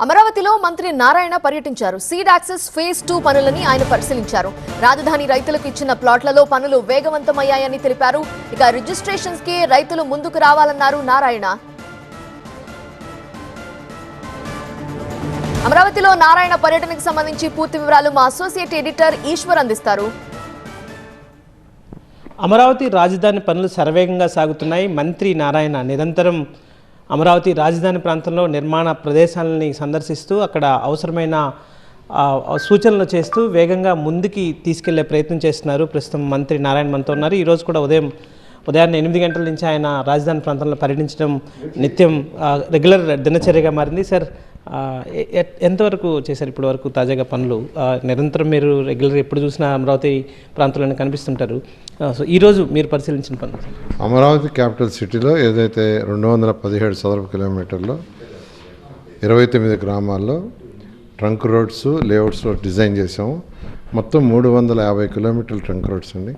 అమరావతిలో మంత్రి నారాయణ పర్యటించారు. సీడ్ యాక్సెస్ ఫేజ్ టూ పనులని ఆయన పరిశీలించారు. రాజధాని రైతులకు ఇచ్చిన ప్లాట్లలో పనులు వేగవంతమయ్యాయని తెలిపారు. ఇక రిజిస్ట్రేషన్స్కి రైతులు ముందుకు రావాలన్నారు నారాయణ. అమరావతిలో నారాయణ పర్యటనకు సంబంధించి పూర్తి వివరాలు మా అసోసియేట్ ఎడిటర్ ఈశ్వర్ అందిస్తారు. అమరావతి రాజధాని పనులు సర్వేగంగా సాగుతున్నాయి. మంత్రి నారాయణ నిరంతరం అమరావతి రాజధాని ప్రాంతంలో నిర్మాణ ప్రదేశాలని సందర్శిస్తూ అక్కడ అవసరమైన సూచనలు చేస్తూ వేగంగా ముందుకి తీసుకెళ్ళే ప్రయత్నం చేస్తున్నారు. ప్రస్తుతం మంత్రి నారాయణ మనతో ఉన్నారు. ఈరోజు కూడా ఉదయం ఉదయాన్నే ఎనిమిది గంటల నుంచి ఆయన రాజధాని ప్రాంతంలో పర్యటించడం నిత్యం రెగ్యులర్ దినచర్యగా మారింది. సార్ ఎంతవరకు చేశారు ఇప్పటి వరకు తాజాగా పనులు? నిరంతరం మీరు రెగ్యులర్ ఎప్పుడు చూసినా అమరావతి ప్రాంతంలోనే కనిపిస్తుంటారు. సో ఈరోజు మీరు పరిశీలించిన పనులు? అమరావతి క్యాపిటల్ సిటీలో ఏదైతే రెండు వందల పదిహేడు చదరపు కిలోమీటర్లో ఇరవై తొమ్మిది గ్రామాల్లో ట్రంక్ రోడ్స్ లేఅవుట్స్లో డిజైన్ చేసాము మొత్తం మూడు వందల యాభై కిలోమీటర్లు ట్రంక్ రోడ్స్ అండి.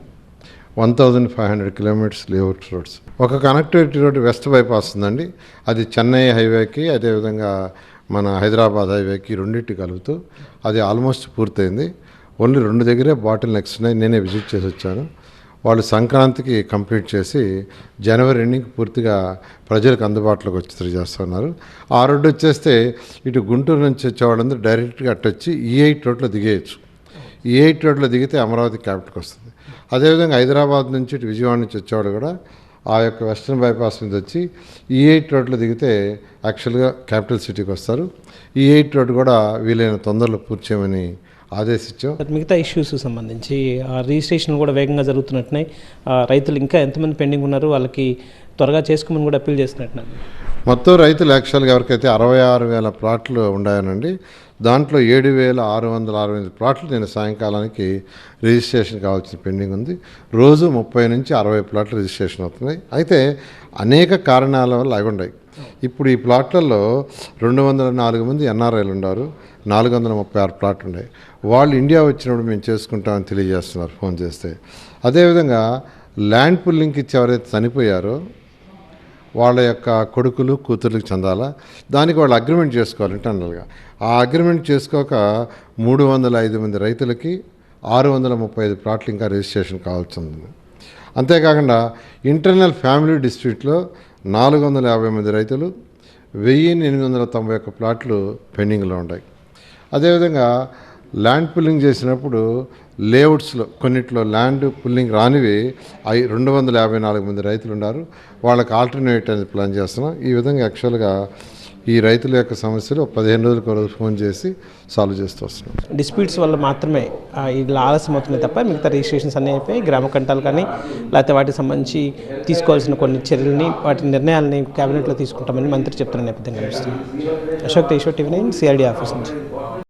One thousand five hundred kilometres layout roads. ఒక కనెక్టివిటీ రోడ్ వెస్ట్ బైపాస్ ఉందండి. అది చెన్నై హైవేకి అదేవిధంగా మన హైదరాబాద్ హైవేకి రెండింటి కలుపుతూ అది ఆల్మోస్ట్ పూర్తయింది. ఓన్లీ రెండు దగ్గరే బాటిల్ నెక్స్ట్ ఉన్నాయి నేనే విజిట్ చేసి వచ్చాను. వాళ్ళు సంక్రాంతికి కంప్లీట్ చేసి జనవరి ఎండింగ్ పూర్తిగా ప్రజలకు అందుబాటులోకి వచ్చి చేస్తున్నారు ఆ రోడ్డు వచ్చేస్తే ఇటు గుంటూరు నుంచి వచ్చే వాళ్ళందరూ డైరెక్ట్గా అట్టొచ్చి వచ్చి ఈ ఎయిట్ రోడ్లో దిగేయచ్చు. ఈ ఎయిట్ రోడ్లో దిగితే అమరావతి క్యాపిటల్కి వస్తుంది. అదేవిధంగా హైదరాబాద్ నుంచి ఇటు విజయవాడ నుంచి వచ్చేవాడు కూడా ఆ యొక్క వెస్ట్రన్ బైపాస్ మీద వచ్చి e ఈ ఎయిట్ రోడ్లో దిగితే యాక్చువల్గా క్యాపిటల్ సిటీకి వస్తారు. E ఈ ఎయిట్ రోడ్ కూడా వీలైన తొందరలో పూర్తి చేయమని ఆదేశించాం. మిగతా ఇష్యూస్ సంబంధించి ఆ, రిజిస్ట్రేషన్ కూడా వేగంగా జరుగుతున్నట్టున్నాయి. ఆ, రైతులు ఇంకా ఎంతమంది పెండింగ్ ఉన్నారు వాళ్ళకి త్వరగా చేసుకోమని కూడా అప్పీల్ చేస్తున్నట్టున్నారు. మొత్తం రైతులు యాక్చువల్గా ఎవరికైతే అరవై ఆరు వేల ప్లాట్లు ఉన్నాయనండి దాంట్లో ఏడు వేల ఆరు వందల అరవై ఎనిమిది ప్లాట్లు నేను సాయంకాలానికి రిజిస్ట్రేషన్ కావాల్సిన పెండింగ్ ఉంది. రోజు ముప్పై నుంచి అరవై ప్లాట్లు రిజిస్ట్రేషన్ అవుతున్నాయి. అయితే అనేక కారణాల వల్ల అవి ఉన్నాయి ఇప్పుడు ఈ ప్లాట్లలో రెండు వందల నాలుగు మంది ఎన్ఆర్ఐలు ఉన్నారు నాలుగు వందల ముప్పై ఆరు ప్లాట్లు ఉన్నాయి. వాళ్ళు ఇండియా వచ్చినప్పుడు మేము చేసుకుంటామని తెలియజేస్తున్నారు ఫోన్ చేస్తే. అదేవిధంగా ల్యాండ్ పుల్లింగ్కి ఇచ్చి ఎవరైతే చనిపోయారో వాళ్ళ యొక్క కొడుకులు కూతుర్లకు చెందాలా? దానికి వాళ్ళు అగ్రిమెంట్ చేసుకోవాలి ఇంటర్నల్గా ఆ అగ్రిమెంట్ చేసుకోక మూడు వందల ఐదు మంది రైతులకి ఆరు వందల ముప్పై ఐదు ప్లాట్లు ఇంకా రిజిస్ట్రేషన్ కావాల్సి ఉంది. అంతేకాకుండా ఇంటర్నల్ ఫ్యామిలీ డిస్ప్యూట్లో నాలుగు వందల యాభై మంది రైతులు వెయ్యి ఎనిమిది వందల తొంభై ఒక్క ప్లాట్లు పెండింగ్లో ఉన్నాయి. అదేవిధంగా ల్యాండ్ పుల్లింగ్ చేసినప్పుడు లేఅవుట్స్లో కొన్నిట్లో ల్యాండ్ పుల్లింగ్ రానివి అవి రెండు వందల యాభై నాలుగు మంది రైతులు ఉన్నారు వాళ్ళకి ఆల్టర్నేట్ అనేది ప్లాన్ చేస్తున్నాం. ఈ విధంగా యాక్చువల్గా ఈ రైతుల యొక్క సమస్యలు పదిహేను రోజులకు రోజు ఫోన్ చేసి సాల్వ్ చేస్తూ వస్తున్నాం. డిస్ప్యూట్స్ వల్ల మాత్రమే ఇలా ఆలస్యం అవుతుంది తప్ప మిగతా రిజిస్ట్రేషన్స్ అన్నీ అయిపోయి గ్రామ కంటాలు కానీ లేకపోతే వాటికి సంబంధించి తీసుకోవాల్సిన కొన్ని చర్యలని వాటి నిర్ణయాలని కేబినెట్లో తీసుకుంటామని మంత్రి చెప్తున్న నేపథ్యం కనిపిస్తుంది Ashok Eswar TV nine CRD office నుంచి.